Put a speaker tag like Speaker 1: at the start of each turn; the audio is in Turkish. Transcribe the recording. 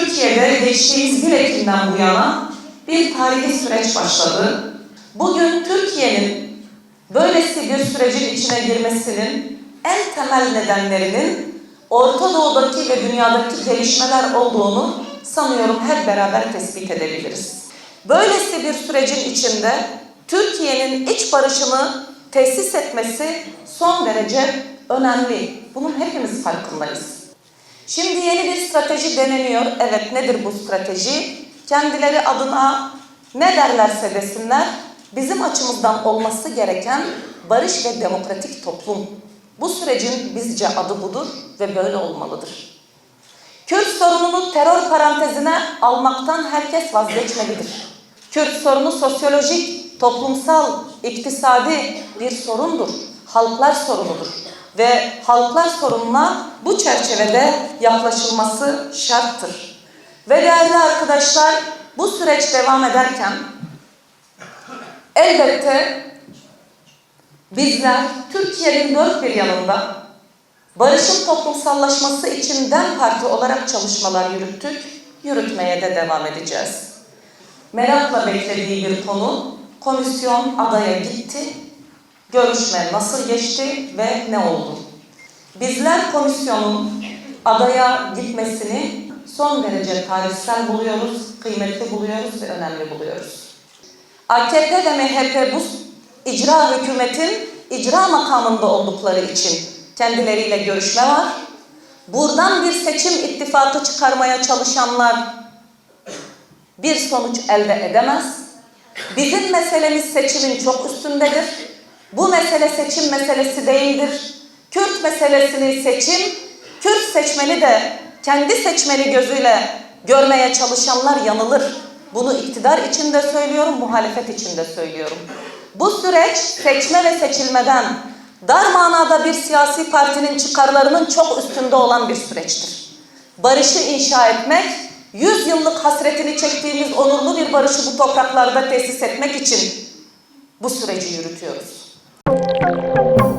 Speaker 1: Türkiye'de geçtiğimiz 1 Ekim'den bu yana bir tarihi süreç başladı. Bugün Türkiye'nin böylesi bir sürecin içine girmesinin en temel nedenlerinin Orta Doğu'daki ve dünyadaki gelişmeler olduğunu sanıyorum hep beraber tespit edebiliriz. Böylesi bir sürecin içinde Türkiye'nin iç barışını tesis etmesi son derece önemli. Bunun hepimiz farkındayız. Şimdi yeni bir strateji deneniyor. Evet nedir bu strateji? Kendileri adına ne derlerse desinler bizim açımızdan olması gereken barış ve demokratik toplum. Bu sürecin bizce adı budur ve böyle olmalıdır. Kürt sorununu terör parantezine almaktan herkes vazgeçmelidir. Kürt sorunu sosyolojik, toplumsal, iktisadi bir sorundur. Halklar sorunudur. Ve halklar sorununa bu çerçevede yaklaşılması şarttır. Ve değerli arkadaşlar bu süreç devam ederken elbette bizler Türkiye'nin dört bir yanında barışın toplumsallaşması için DEM Parti olarak çalışmalar yürüttük, yürütmeye de devam edeceğiz. Merakla beklediği bir konu, komisyon adaya gitti, görüşme nasıl geçti ve ne oldu? Bizler komisyonun adaya gitmesini son derece tarihsel buluyoruz, kıymetli buluyoruz ve önemli buluyoruz. AKP ve MHP bu icra hükümetin icra makamında oldukları için kendileriyle görüşme var. Buradan bir seçim ittifakı çıkarmaya çalışanlar bir sonuç elde edemez. Bizim meselemiz seçimin çok üstündedir. Bu mesele seçim meselesi değildir. Kürt meselesini seçim, Kürt seçmeni de kendi seçmeni gözüyle görmeye çalışanlar yanılır. Bunu iktidar için de söylüyorum, muhalefet için de söylüyorum. Bu süreç seçme ve seçilmeden dar manada bir siyasi partinin çıkarlarının çok üstünde olan bir süreçtir. Barışı inşa etmek, 100 yıllık hasretini çektiğimiz onurlu bir barışı bu topraklarda tesis etmek için bu süreci yürütüyoruz. Música